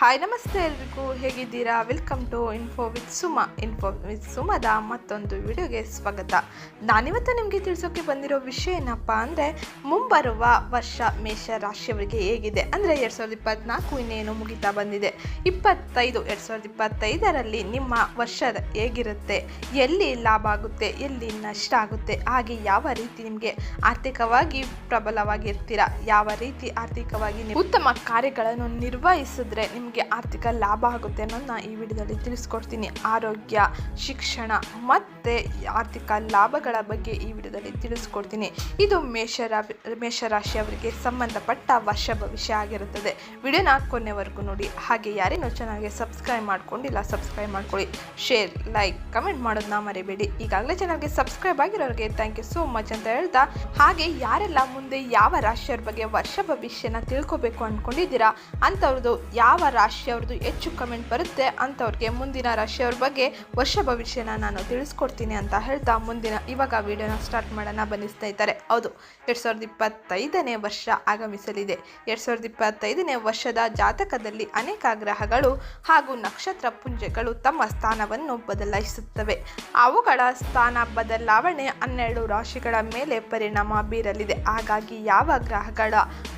Hi ನಮಸ್ತೆ ಎಲ್ರಿಗೂ. ಹೇಗಿದ್ದೀರಾ? Welcome to info with Suma info with ಸುಮದ ಮತ್ತೊಂದು ವಿಡಿಯೋಗೆ ಸ್ವಾಗತ. ನಾನಿವತ್ತು ನಿಮಗೆ ತಿಳಿಸೋಕೆ ಬಂದಿರೋ ವಿಷಯ ಏನಪ್ಪ ಅಂದರೆ, ಮುಂಬರುವ ವರ್ಷ ಮೇಷ ರಾಶಿಯವರಿಗೆ ಹೇಗಿದೆ. ಅಂದರೆ ಎರಡು ಸಾವಿರದ ಇಪ್ಪತ್ತ್ನಾಲ್ಕು ಇನ್ನೇನು ಮುಗಿತಾ ಬಂದಿದೆ. ಇಪ್ಪತ್ತೈದು, ಎರಡು ಸಾವಿರದ ಇಪ್ಪತ್ತೈದರಲ್ಲಿ ನಿಮ್ಮ ವರ್ಷ ಹೇಗಿರುತ್ತೆ? ಎಲ್ಲಿ ಲಾಭ ಆಗುತ್ತೆ? ಎಲ್ಲಿ ನಷ್ಟ ಆಗುತ್ತೆ? ಹಾಗೆ ಯಾವ ರೀತಿ ನಿಮಗೆ ಆರ್ಥಿಕವಾಗಿ ಪ್ರಬಲವಾಗಿರ್ತೀರಾ? ಯಾವ ರೀತಿ ಆರ್ಥಿಕವಾಗಿ ಉತ್ತಮ ಕಾರ್ಯಗಳನ್ನು ನಿರ್ವಹಿಸಿದ್ರೆ ನಿಮಗೆ ಆರ್ಥಿಕ ಲಾಭ ಆಗುತ್ತೆ ಅನ್ನೋದನ್ನ ಈ ವಿಡಿಯೋದಲ್ಲಿ ತಿಳಿಸ್ಕೊಡ್ತೀನಿ. ಆರೋಗ್ಯ, ಶಿಕ್ಷಣ ಮತ್ತು ಆರ್ಥಿಕ ಲಾಭಗಳ ಬಗ್ಗೆ ಈ ವಿಡಿಯೋದಲ್ಲಿ ತಿಳಿಸ್ಕೊಡ್ತೀನಿ. ಇದು ಮೇಷರ ಮೇಷರಾಶಿಯವರಿಗೆ ಸಂಬಂಧಪಟ್ಟ ವರ್ಷ ಭವಿಷ್ಯ ಆಗಿರುತ್ತದೆ. ವಿಡಿಯೋನ ಕೊನೆವರೆಗೂ ನೋಡಿ. ಹಾಗೆ ಯಾರೇನೋ ಚೆನ್ನಾಗಿ ಸಬ್ಸ್ಕ್ರೈಬ್ ಮಾಡ್ಕೊಂಡಿಲ್ಲ, ಸಬ್ಸ್ಕ್ರೈಬ್ ಮಾಡ್ಕೊಳ್ಳಿ. ಶೇರ್, ಲೈಕ್, ಕಮೆಂಟ್ ಮಾಡೋದನ್ನ ಮರಿಬೇಡಿ. ಈಗಾಗಲೇ ಚೆನ್ನಾಗಿ ಸಬ್ಸ್ಕ್ರೈಬ್ ಆಗಿರೋರಿಗೆ ಥ್ಯಾಂಕ್ ಯು ಸೋ ಮಚ್ ಅಂತ ಹೇಳ್ತಾ, ಹಾಗೆ ಯಾರೆಲ್ಲ ಮುಂದೆ ಯಾವ ರಾಶಿಯವ್ರ ಬಗ್ಗೆ ವರ್ಷ ಭವಿಷ್ಯನ ತಿಳ್ಕೊಬೇಕು ಅಂದ್ಕೊಂಡಿದ್ದೀರಾ ಅಂಥವ್ರದ್ದು ಯಾವ ರಾಶಿಯವ್ರದ್ದು ಹೆಚ್ಚು ಕಮೆಂಟ್ ಬರುತ್ತೆ ಅಂಥವ್ರಿಗೆ ಮುಂದಿನ ರಾಶಿಯವ್ರ ಬಗ್ಗೆ ವರ್ಷ ಭವಿಷ್ಯನ ನಾನು ತಿಳಿಸ್ಕೊಡ್ತೀನಿ ಅಂತ ಹೇಳ್ತಾ ಮುಂದಿನ ಇವಾಗ ವಿಡಿಯೋನ ಸ್ಟಾರ್ಟ್ ಮಾಡೋಣ ಬಂದಿಸ್ತಾ ಇದ್ದಾರೆ. ಹೌದು, ಎರಡು ಸಾವಿರದ ಇಪ್ಪತ್ತೈದನೇ ವರ್ಷ ಆಗಮಿಸಲಿದೆ. ಎರಡು ಸಾವಿರದ ಇಪ್ಪತ್ತೈದನೇ ವರ್ಷದ ಜಾತಕದಲ್ಲಿ ಅನೇಕ ಗ್ರಹಗಳು ಹಾಗೂ ನಕ್ಷತ್ರ ಪುಂಜಗಳು ತಮ್ಮ ಸ್ಥಾನವನ್ನು ಬದಲಾಯಿಸುತ್ತವೆ. ಅವುಗಳ ಸ್ಥಾನ ಬದಲಾವಣೆ ಹನ್ನೆರಡು ರಾಶಿಗಳ ಮೇಲೆ ಪರಿಣಾಮ ಬೀರಲಿದೆ. ಹಾಗಾಗಿ ಯಾವ ಗ್ರಹಗಳ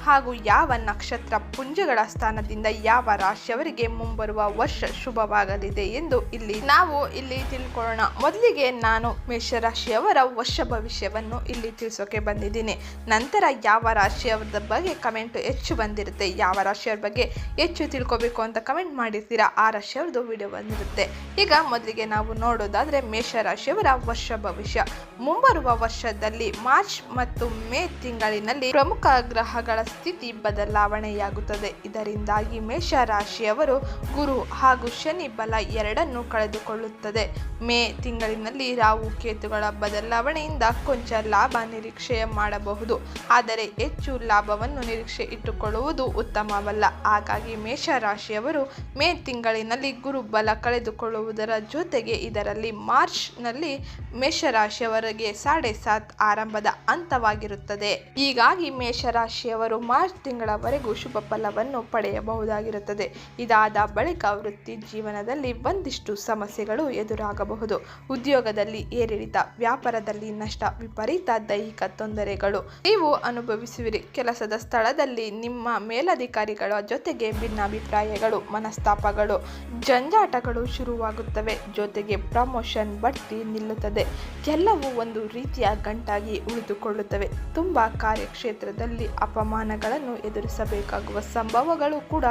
ಹಾಗೂ ಯಾವ ನಕ್ಷತ್ರ ಪುಂಜಗಳ ಸ್ಥಾನದಿಂದ ಯಾವ ರಾಶಿಯವರಿಗೆ ಮುಂಬರುವ ವರ್ಷ ಶುಭವಾಗಲಿದೆ ಎಂದು ಇಲ್ಲಿ ನಾವು ಇಲ್ಲಿ ತಿಳ್ಕೊಳ್ಳೋಣ. ಮೊದಲಿಗೆ ನಾನು ಮೇಷರಾಶಿಯವರ ವರ್ಷ ಭವಿಷ್ಯವನ್ನು ಇಲ್ಲಿ ತಿಳಿಸೋಕೆ ಬಂದಿದ್ದೀನಿ. ನಂತರ ಯಾವ ರಾಶಿಯವರ ಬಗ್ಗೆ ಕಮೆಂಟ್ ಹೆಚ್ಚು ಬಂದಿರುತ್ತೆ, ಯಾವ ರಾಶಿಯವ್ರ ಬಗ್ಗೆ ಹೆಚ್ಚು ತಿಳ್ಕೊಬೇಕು ಅಂತ ಕಮೆಂಟ್ ಮಾಡಿರ್ತೀರಾ, ಆ ರಾಶಿಯವ್ರದ್ದು ವಿಡಿಯೋ ಬಂದಿರುತ್ತೆ. ಈಗ ಮೊದಲಿಗೆ ನಾವು ನೋಡೋದಾದ್ರೆ ಮೇಷರಾಶಿಯವರ ವರ್ಷ ಭವಿಷ್ಯ. ಮುಂಬರುವ ವರ್ಷದಲ್ಲಿ ಮಾರ್ಚ್ ಮತ್ತು ಮೇ ತಿಂಗಳಿನಲ್ಲಿ ಪ್ರಮುಖ ಗ್ರಹಗಳ ಸ್ಥಿತಿ ಬದಲಾವಣೆಯಾಗುತ್ತದೆ. ಇದರಿಂದಾಗಿ ಮೇಷ ರಾಶಿಯವರು ಗುರು ಹಾಗೂ ಶನಿ ಬಲ ಎರಡನ್ನು ಕಳೆದುಕೊಳ್ಳುತ್ತದೆ. ಮೇ ತಿಂಗಳಿನಲ್ಲಿ ರಾಹು ಕೇತುಗಳ ಬದಲಾವಣೆಯಿಂದ ಕೊಂಚ ಲಾಭ ನಿರೀಕ್ಷೆ ಮಾಡಬಹುದು. ಆದರೆ ಹೆಚ್ಚು ಲಾಭವನ್ನು ನಿರೀಕ್ಷೆ ಇಟ್ಟುಕೊಳ್ಳುವುದು ಉತ್ತಮವಲ್ಲ. ಹಾಗಾಗಿ ಮೇಷ ರಾಶಿಯವರು ಮೇ ತಿಂಗಳಿನಲ್ಲಿ ಗುರು ಬಲ ಕಳೆದುಕೊಳ್ಳುವುದರ ಜೊತೆಗೆ ಇದರಲ್ಲಿ ಮಾರ್ಚ್ನಲ್ಲಿ ಮೇಷರಾಶಿಯವರಿಗೆ ಸಾಡೆ ಸಾತ್ ಆರಂಭದ ಹಂತವಾಗಿರುತ್ತದೆ. ಹೀಗಾಗಿ ಮೇಷರಾಶಿಯವರು ಮಾರ್ಚ್ ತಿಂಗಳವರೆಗೂ ಶುಭ ಫಲವನ್ನು ಪಡೆಯಬಹುದಾಗಿರುತ್ತದೆ. ಇದಾದ ಬಳಿಕ ವೃತ್ತಿ ಜೀವನದಲ್ಲಿ ಒಂದಿಷ್ಟು ಸಮಸ್ಯೆಗಳು ಎದುರಾಗಬಹುದು. ಉದ್ಯೋಗದಲ್ಲಿ ಏರಿಳಿತ, ವ್ಯಾಪಾರದಲ್ಲಿ ನಷ್ಟ, ವಿಪರೀತ ದೈಹಿಕ ತೊಂದರೆಗಳು. ನೀವು ಅನುಭವಿಸುವಿರಿ. ಕೆಲಸದ ಸ್ಥಳದಲ್ಲಿ ನಿಮ್ಮ ಮೇಲಧಿಕಾರಿಗಳ ಜೊತೆಗೆ ಭಿನ್ನಾಭಿಪ್ರಾಯಗಳು, ಮನಸ್ತಾಪಗಳು, ಜಂಜಾಟಗಳು ಶುರುವಾಗುತ್ತವೆ. ಜೊತೆಗೆ ಪ್ರಮೋಷನ್ ಬಡ್ತಿ ನಿಲ್ಲುತ್ತದೆ. ಎಲ್ಲವೂ ಒಂದು ರೀತಿಯ ಗಂಟಾಗಿ ಉಳಿದುಕೊಳ್ಳುತ್ತವೆ. ತುಂಬಾ ಕಾರ್ಯಕ್ಷೇತ್ರದಲ್ಲಿ ಅಪಮಾನಗಳನ್ನು ಎದುರಿಸಬೇಕಾಗುವ ಸಂಭವಗಳು ಕೂಡ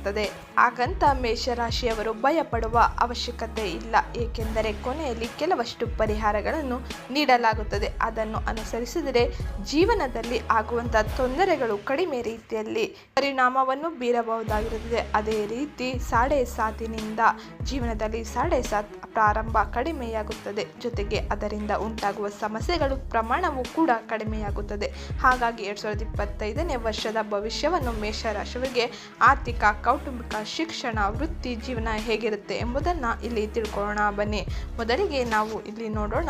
ಉಂಟಾಗುತ್ತದೆ ಹಾಗಂತ ಮೇಷರಾಶಿಯವರು ಭಯಪಡುವ ಅವಶ್ಯಕತೆ ಇಲ್ಲ. ಏಕೆಂದರೆ ಕೊನೆಯಲ್ಲಿ ಕೆಲವಷ್ಟು ಪರಿಹಾರಗಳನ್ನು ನೀಡಲಾಗುತ್ತದೆ. ಅದನ್ನು ಅನುಸರಿಸಿದರೆ ಜೀವನದಲ್ಲಿ ಆಗುವಂಥ ತೊಂದರೆಗಳು ಕಡಿಮೆ ರೀತಿಯಲ್ಲಿ ಪರಿಣಾಮವನ್ನು ಬೀರಬಹುದಾಗಿರುತ್ತದೆ. ಅದೇ ರೀತಿ ಸಾಡೆ ಸಾತಿನಿಂದ ಜೀವನದಲ್ಲಿ ಸಾಡೆ ಸಾತ್ ಪ್ರಾರಂಭ ಕಡಿಮೆಯಾಗುತ್ತದೆ. ಜೊತೆಗೆ ಅದರಿಂದ ಉಂಟಾಗುವ ಸಮಸ್ಯೆಗಳು ಪ್ರಮಾಣವು ಕೂಡ ಕಡಿಮೆಯಾಗುತ್ತದೆ. ಹಾಗಾಗಿ ಎರಡ್ ಸಾವಿರದ ಇಪ್ಪತ್ತೈದನೇ ವರ್ಷದ ಭವಿಷ್ಯವನ್ನು ಮೇಷರಾಶಿಯವರಿಗೆ ಆರ್ಥಿಕ ಕೌಟುಂಬಿಕ ಶಿಕ್ಷಣ, ವೃತ್ತಿ ಜೀವನ ಹೇಗಿರುತ್ತೆ ಎಂಬುದನ್ನು ಇಲ್ಲಿ ತಿಳ್ಕೊಳ್ಳೋಣ. ಬನ್ನಿ, ಮೊದಲಿಗೆ ನಾವು ಇಲ್ಲಿ ನೋಡೋಣ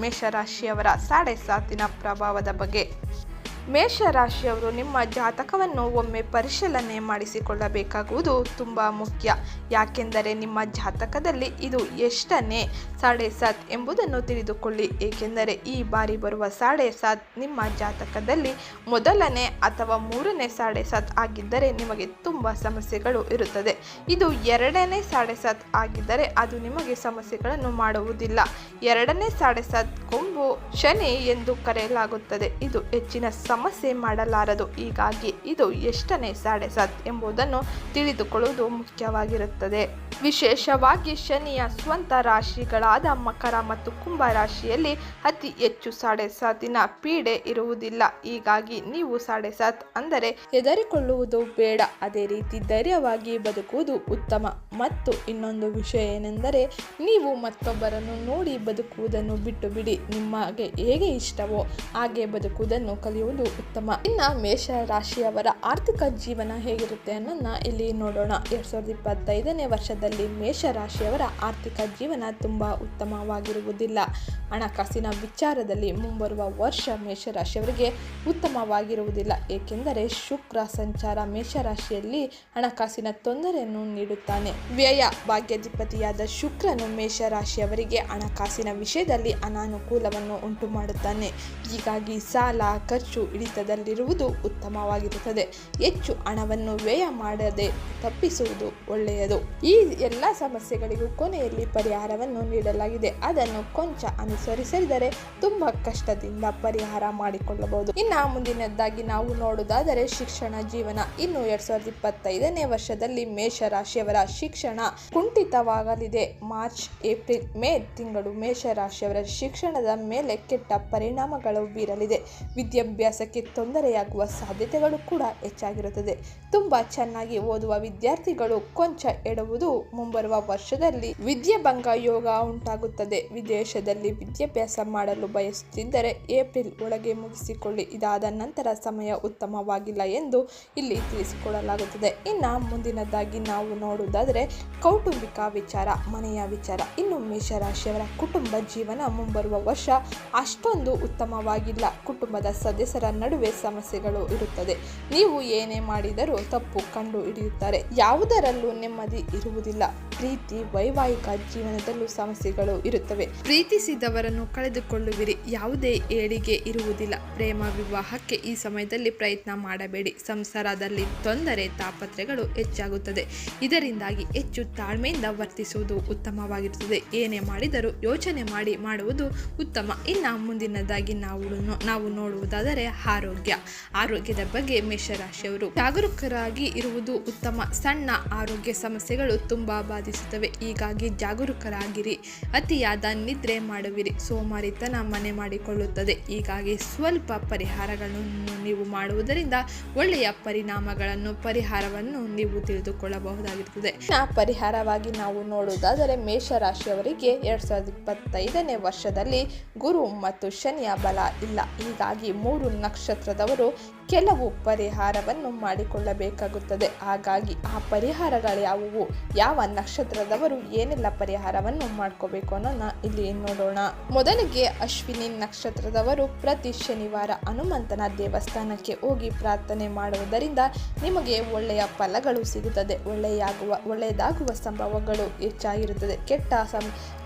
ಮೇಷರಾಶಿಯವರ ಸಾಡೆ ಸಾತಿನ ಪ್ರಭಾವದ ಬಗ್ಗೆ. ಮೇಷರಾಶಿಯವರು ನಿಮ್ಮ ಜಾತಕವನ್ನು ಒಮ್ಮೆ ಪರಿಶೀಲನೆ ಮಾಡಿಸಿಕೊಳ್ಳಬೇಕಾಗುವುದು ತುಂಬ ಮುಖ್ಯ. ಯಾಕೆಂದರೆ ನಿಮ್ಮ ಜಾತಕದಲ್ಲಿ ಇದು ಎಷ್ಟನೇ ಸಾಡೆ ಸಾತ್ ಎಂಬುದನ್ನು ತಿಳಿದುಕೊಳ್ಳಿ. ಏಕೆಂದರೆ ಈ ಬಾರಿ ಬರುವ ಸಾಡೆ ಸಾತ್ ನಿಮ್ಮ ಜಾತಕದಲ್ಲಿ ಮೊದಲನೇ ಅಥವಾ ಮೂರನೇ ಸಾಡೆ ಸಾತ್ ಆಗಿದ್ದರೆ ನಿಮಗೆ ತುಂಬ ಸಮಸ್ಯೆಗಳು ಇರುತ್ತದೆ. ಇದು ಎರಡನೇ ಸಾಡೆ ಸಾತ್ ಆಗಿದ್ದರೆ ಅದು ನಿಮಗೆ ಸಮಸ್ಯೆಗಳನ್ನು ಮಾಡುವುದಿಲ್ಲ. ಎರಡನೇ ಸಾಡೆ ಸಾತ್ ಕೊಂಬು ಶನಿ ಎಂದು ಕರೆಯಲಾಗುತ್ತದೆ. ಇದು ಹೆಚ್ಚಿನ ಸಮಸ್ಯೆ ಮಾಡಲಾರದು. ಹೀಗಾಗಿ ಇದು ಎಷ್ಟನೇ ಸಾಡೆ ಸತ್ ಎಂಬುದನ್ನು ತಿಳಿದುಕೊಳ್ಳುವುದು ಮುಖ್ಯವಾಗಿರುತ್ತದೆ. ವಿಶೇಷವಾಗಿ ಶನಿಯ ಸ್ವಂತ ರಾಶಿಗಳಾದ ಮಕರ ಮತ್ತು ಕುಂಭ ರಾಶಿಯಲ್ಲಿ ಅತಿ ಹೆಚ್ಚು ಸಾಡೆ ಸಾತಿನ ಪೀಡೆ ಇರುವುದಿಲ್ಲ. ಹೀಗಾಗಿ ನೀವು ಸಾಡೆ ಸಾತ್ ಅಂದರೆ ಹೆದರಿಕೊಳ್ಳುವುದು ಬೇಡ. ಅದೇ ರೀತಿ ಧೈರ್ಯವಾಗಿ ಬದುಕುವುದು ಉತ್ತಮ. ಮತ್ತು ಇನ್ನೊಂದು ವಿಷಯ ಏನೆಂದರೆ ನೀವು ಮತ್ತೊಬ್ಬರನ್ನು ನೋಡಿ ಬದುಕುವುದನ್ನು ಬಿಟ್ಟು ಬಿಡಿ ನಿಮಗೆ ಹೇಗೆ ಇಷ್ಟವೋ ಹಾಗೆ ಬದುಕುವುದನ್ನು ಕಲಿಯುವುದು ಅಷ್ಟೊಂದು ಉತ್ತಮ. ಇನ್ನ ಮೇಷ ರಾಶಿಯವರ ಆರ್ಥಿಕ ಜೀವನ ಹೇಗಿರುತ್ತೆ ಅನ್ನೋದನ್ನ ಇಲ್ಲಿ ನೋಡೋಣ. ಎರಡ್ ಸಾವಿರದ ಇಪ್ಪತ್ತೈದನೇ ವರ್ಷದಲ್ಲಿ ಮೇಷ ರಾಶಿಯವರ ಆರ್ಥಿಕ ಜೀವನ ತುಂಬಾ ಉತ್ತಮವಾಗಿರುವುದಿಲ್ಲ. ಹಣಕಾಸಿನ ವಿಚಾರದಲ್ಲಿ ಮುಂಬರುವ ವರ್ಷ ಮೇಷರಾಶಿಯವರಿಗೆ ಉತ್ತಮವಾಗಿರುವುದಿಲ್ಲ. ಏಕೆಂದರೆ ಶುಕ್ರ ಸಂಚಾರ ಮೇಷರಾಶಿಯಲ್ಲಿ ಹಣಕಾಸಿನ ತೊಂದರೆಯನ್ನು ನೀಡುತ್ತಾನೆ. ವ್ಯಯ ಭಾಗ್ಯಾಧಿಪತಿಯಾದ ಶುಕ್ರನು ಮೇಷರಾಶಿಯವರಿಗೆ ಹಣಕಾಸಿನ ವಿಷಯದಲ್ಲಿ ಅನಾನುಕೂಲವನ್ನು ಉಂಟು ಮಾಡುತ್ತಾನೆ ಹೀಗಾಗಿ ಸಾಲ, ಖರ್ಚು ಹಿಡಿತದಲ್ಲಿರುವುದು ಉತ್ತಮವಾಗಿರುತ್ತದೆ. ಹೆಚ್ಚು ಹಣವನ್ನು ವ್ಯಯ ಮಾಡದೆ ತಪ್ಪಿಸುವುದು ಒಳ್ಳೆಯದು. ಈ ಎಲ್ಲ ಸಮಸ್ಯೆಗಳಿಗೂ ಕೊನೆಯಲ್ಲಿ ಪರಿಹಾರವನ್ನು ನೀಡಲಾಗಿದೆ. ಅದನ್ನು ಕೊಂಚ ಅನುಸರಿಸಿದರೆ ತುಂಬಾ ಕಷ್ಟದಿಂದ ಪರಿಹಾರ ಮಾಡಿಕೊಳ್ಳಬಹುದು. ಇನ್ನು ಮುಂದಿನದ್ದಾಗಿ ನಾವು ನೋಡುವುದಾದರೆ ಶಿಕ್ಷಣ ಜೀವನ. ಇನ್ನು ಎರಡ್ ಸಾವಿರದ ಇಪ್ಪತ್ತೈದನೇ ವರ್ಷದಲ್ಲಿ ಮೇಷರಾಶಿಯವರ ಶಿಕ್ಷಣ ಕುಂಠಿತವಾಗಲಿದೆ. ಮಾರ್ಚ್, ಏಪ್ರಿಲ್, ಮೇ ತಿಂಗಳು ಮೇಷರಾಶಿಯವರ ಶಿಕ್ಷಣದ ಮೇಲೆ ಕೆಟ್ಟ ಪರಿಣಾಮಗಳು ಬೀರಲಿದೆ. ವಿದ್ಯಾಭ್ಯಾಸಕ್ಕೆ ತೊಂದರೆಯಾಗುವ ಸಾಧ್ಯತೆಗಳು ಕೂಡ ಹೆಚ್ಚಾಗಿರುತ್ತದೆ. ತುಂಬಾ ಚೆನ್ನಾಗಿ ಓದುವ ವಿದ್ಯಾರ್ಥಿಗಳು ಕೊಂಚ ಎಡುವುದು ಮುಂಬರುವ ವರ್ಷದಲ್ಲಿ ವಿದ್ಯಾಭಂಗ ಯೋಗ ಉಂಟಾಗುತ್ತದೆ. ವಿದೇಶದಲ್ಲಿ ವಿದ್ಯಾಭ್ಯಾಸ ಮಾಡಲು ಬಯಸುತ್ತಿದ್ದರೆ ಏಪ್ರಿಲ್ ಒಳಗೆ ಮುಗಿಸಿಕೊಳ್ಳಿ. ಇದಾದ ನಂತರ ಸಮಯ ಉತ್ತಮವಾಗಿಲ್ಲ ಎಂದು ಇಲ್ಲಿ ತಿಳಿಸಿಕೊಡಲಾಗುತ್ತದೆ. ಇನ್ನು ಮುಂದಿನದಾಗಿ ನಾವು ನೋಡುವುದಾದರೆ ಕೌಟುಂಬಿಕ ವಿಚಾರ, ಮನೆಯ ವಿಚಾರ. ಇನ್ನು ಮೇಷರಾಶಿಯವರ ಕುಟುಂಬ ಜೀವನ ಮುಂಬರುವ ವರ್ಷ ಅಷ್ಟೊಂದು ಉತ್ತಮವಾಗಿಲ್ಲ. ಕುಟುಂಬದ ಸದಸ್ಯರ ನಡುವೆ ಸಮಸ್ಯೆಗಳು ಇರುತ್ತದೆ. ನೀವು ಏನೇ ಮಾಡಿದರೂ ತಪ್ಪು ಕಂಡು ಹಿಡಿಯುತ್ತಾರೆ ಯಾವುದರಲ್ಲೂ ನೆಮ್ಮದಿ ಇರುವುದಿಲ್ಲ. ಪ್ರೀತಿ, ವೈವಾಹಿಕ ಜೀವನದಲ್ಲೂ ಸಮಸ್ಯೆಗಳು ಇರುತ್ತವೆ. ಪ್ರೀತಿಸಿದವರನ್ನು ಕಳೆದುಕೊಳ್ಳುವಿರಿ. ಯಾವುದೇ ಏಳಿಗೆ ಇರುವುದಿಲ್ಲ. ಪ್ರೇಮ ವಿವಾಹಕ್ಕೆ ಈ ಸಮಯದಲ್ಲಿ ಪ್ರಯತ್ನ ಮಾಡಬೇಡಿ. ಸಂಸಾರದಲ್ಲಿ ತೊಂದರೆ ತಾಪತ್ರೆಗಳು ಹೆಚ್ಚಾಗುತ್ತದೆ. ಇದರಿಂದಾಗಿ ಹೆಚ್ಚು ತಾಳ್ಮೆಯಿಂದ ವರ್ತಿಸುವುದು ಉತ್ತಮವಾಗಿರುತ್ತದೆ. ಏನೇ ಮಾಡಿದರೂ ಯೋಚನೆ ಮಾಡಿ ಮಾಡುವುದು ಉತ್ತಮ. ಇನ್ನು ಮುಂದಿನದಾಗಿ ನಾವು ನಾವು ನೋಡುವುದಾದರೆ ಆರೋಗ್ಯ. ಆರೋಗ್ಯದ ಬಗ್ಗೆ ಮೇಷರಾಶಿಯವರು ಜಾಗರೂಕರಾಗಿ ಇರುವುದು ಉತ್ತಮ. ಸಣ್ಣ ಆರೋಗ್ಯ ಸಮಸ್ಯೆಗಳು ತುಂಬಾ ಬಾಧಿಸುತ್ತವೆ ಹೀಗಾಗಿ ಜಾಗರೂಕರಾಗಿರಿ, ಅತಿಯಾದ ನಿದ್ರೆ ಮಾಡುವಿರಿ. ಸೋಮಾರಿತನ ಮನೆ ಮಾಡಿಕೊಳ್ಳುತ್ತದೆ. ಹೀಗಾಗಿ ಸ್ವಲ್ಪ ಪರಿಹಾರಗಳನ್ನು ನೀವು ಮಾಡುವುದರಿಂದ ಒಳ್ಳೆಯ ಪರಿಣಾಮಗಳನ್ನು, ಪರಿಹಾರವನ್ನು ನೀವು ತಿಳಿದುಕೊಳ್ಳಬಹುದಾಗಿರುತ್ತದೆ. ಪರಿಹಾರವಾಗಿ ನಾವು ನೋಡುವುದಾದರೆ ಮೇಷರಾಶಿಯವರಿಗೆ ಎರಡು ಸಾವಿರದ ಇಪ್ಪತ್ತೈದನೇ ವರ್ಷದಲ್ಲಿ ಗುರು ಮತ್ತು ಶನಿಯ ಬಲ ಇಲ್ಲ. ಹೀಗಾಗಿ ಮೂರು ನಕ್ಷತ್ರದವರು ಕೆಲವು ಪರಿಹಾರವನ್ನು ಮಾಡಿಕೊಳ್ಳಬೇಕಾಗುತ್ತದೆ. ಹಾಗಾಗಿ ಆ ಪರಿಹಾರಗಳು ಯಾವುವು? ಯಾವ ನಕ್ಷತ್ರದವರು ಏನೆಲ್ಲ ಪರಿಹಾರವನ್ನು ಮಾಡ್ಕೋಬೇಕು ಅನ್ನೋದನ್ನ ಇಲ್ಲಿ ನೋಡೋಣ. ಮೊದಲಿಗೆ ಅಶ್ವಿನಿ ನಕ್ಷತ್ರದವರು ಪ್ರತಿ ಶನಿವಾರ ಹನುಮಂತನ ದೇವಸ್ಥಾನಕ್ಕೆ ಹೋಗಿ ಪ್ರಾರ್ಥನೆ ಮಾಡುವುದರಿಂದ ನಿಮಗೆ ಒಳ್ಳೆಯ ಫಲಗಳು ಸಿಗುತ್ತದೆ. ಒಳ್ಳೆಯಾಗುವ, ಒಳ್ಳೆಯದಾಗುವ ಸಂಭವಗಳು ಹೆಚ್ಚಾಗಿರುತ್ತದೆ. ಕೆಟ್ಟ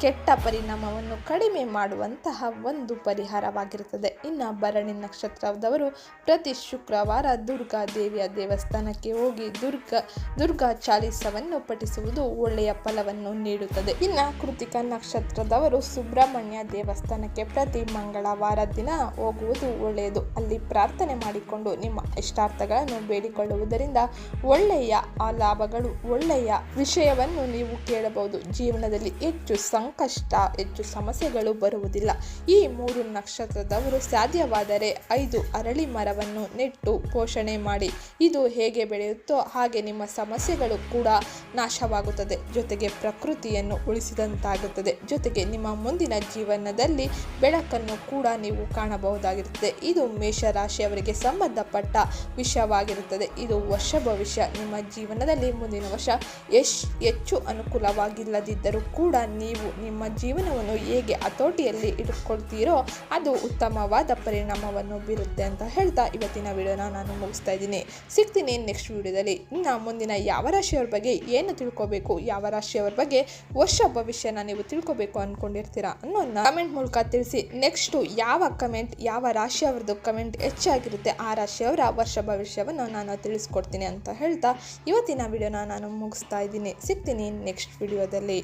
ಕೆಟ್ಟ ಪರಿಣಾಮವನ್ನು ಕಡಿಮೆ ಮಾಡುವಂತಹ ಒಂದು ಪರಿಹಾರವಾಗಿರುತ್ತದೆ. ಇನ್ನು ಭರಣಿ ನಕ್ಷತ್ರದವರು ಪ್ರತಿ ಶುಕ್ರವಾರ ದುರ್ಗಾ ದೇವಿಯ ದೇವಸ್ಥಾನಕ್ಕೆ ಹೋಗಿ ದುರ್ಗಾ ದುರ್ಗಾ ಚಾಲಿಸವನ್ನು ಪಠಿಸುವುದು ಒಳ್ಳೆಯ ಫಲವನ್ನು ನೀಡುತ್ತದೆ. ಇನ್ನು ಕೃತಿಕ ನಕ್ಷತ್ರದವರು ಸುಬ್ರಹ್ಮಣ್ಯ ದೇವಸ್ಥಾನಕ್ಕೆ ಪ್ರತಿ ಮಂಗಳವಾರ ದಿನ ಹೋಗುವುದು ಒಳ್ಳೆಯದು. ಅಲ್ಲಿ ಪ್ರಾರ್ಥನೆ ಮಾಡಿಕೊಂಡು ನಿಮ್ಮ ಇಷ್ಟಾರ್ಥಗಳನ್ನು ಬೇಡಿಕೊಳ್ಳುವುದರಿಂದ ಒಳ್ಳೆಯ ಆ ಲಾಭಗಳು, ಒಳ್ಳೆಯ ವಿಷಯವನ್ನು ನೀವು ಕೇಳಬಹುದು. ಜೀವನದಲ್ಲಿ ಹೆಚ್ಚು ಸಂಕಷ್ಟ, ಹೆಚ್ಚು ಸಮಸ್ಯೆಗಳು ಬರುವುದಿಲ್ಲ. ಈ ಮೂರು ನಕ್ಷತ್ರದವರು ಸಾಧ್ಯವಾದರೆ ಐದು ಅರಳಿ ಮರವನ್ನು ನೆಟ್ಟು ಪೋಷಣೆ ಮಾಡಿ. ಇದು ಹೇಗೆ ಬೆಳೆಯುತ್ತೋ ಹಾಗೆ ನಿಮ್ಮ ಸಮಸ್ಯೆಗಳು ಕೂಡ ನಾಶವಾಗುತ್ತದೆ. ಜೊತೆಗೆ ಪ್ರಕೃತಿಯನ್ನು ಉಳಿಸಿದಂತಾಗುತ್ತದೆ. ಜೊತೆಗೆ ನಿಮ್ಮ ಮುಂದಿನ ಜೀವನದಲ್ಲಿ ಬೆಳಕನ್ನು ಕೂಡ ನೀವು ಕಾಣಬಹುದಾಗಿರುತ್ತದೆ. ಇದು ಮೇಷರಾಶಿಯವರಿಗೆ ಸಂಬಂಧಪಟ್ಟ ವಿಷಯವಾಗಿರುತ್ತದೆ. ಇದು ವರ್ಷ ಭವಿಷ್ಯ. ನಿಮ್ಮ ಜೀವನದಲ್ಲಿ ಮುಂದಿನ ವರ್ಷ ಎಶ್ ಹೆಚ್ಚು ಅನುಕೂಲವಾಗಿಲ್ಲದಿದ್ದರೂ ಕೂಡ ನೀವು ನಿಮ್ಮ ಜೀವನವನ್ನು ಹೇಗೆ ಹತೋಟಿಯಲ್ಲಿ ಇಟ್ಕೊಳ್ತೀರೋ ಅದು ಉತ್ತಮವಾದ ಪರಿಣಾಮವನ್ನು ಬೀರುತ್ತೆ ಅಂತ ಹೇಳ್ತಾ ಇವತ್ತಿನ ವಿಡಿಯೋನ ನಾನು ಮುಗಿಸ್ತಾ ಇದ್ದೀನಿ. ಸಿಗ್ತೀನಿ ನೆಕ್ಸ್ಟ್ ವಿಡಿಯೋದಲ್ಲಿ. ಇನ್ನು ಮುಂದಿನ ಯಾವ ರಾಶಿಯವ್ರ ಬಗ್ಗೆ ಏನು ತಿಳ್ಕೊಬೇಕು ಯಾವ ರಾಶಿಯವರ ಬಗ್ಗೆ ವರ್ಷ ಭವಿಷ್ಯನ ನೀವು ತಿಳ್ಕೊಬೇಕು ಅನ್ಕೊಂಡಿರ್ತೀರಾ ಅನ್ನೋದನ್ನ ಕಮೆಂಟ್ ಮೂಲಕ ತಿಳಿಸಿ. ನೆಕ್ಸ್ಟು ಯಾವ ಕಮೆಂಟ್ ಯಾವ ರಾಶಿಯವರದ್ದು ಕಮೆಂಟ್ ಹೆಚ್ಚಾಗಿರುತ್ತೆ, ಆ ರಾಶಿಯವರ ವರ್ಷ ಭವಿಷ್ಯವನ್ನು ನಾನು ತಿಳಿಸ್ಕೊಡ್ತೀನಿ ಅಂತ ಹೇಳ್ತಾ ಇವತ್ತಿನ ವಿಡಿಯೋನ ನಾನು ಮುಗಿಸ್ತಾ ಇದ್ದೀನಿ. ಸಿಗ್ತೀನಿ ನೆಕ್ಸ್ಟ್ ವಿಡಿಯೋದಲ್ಲಿ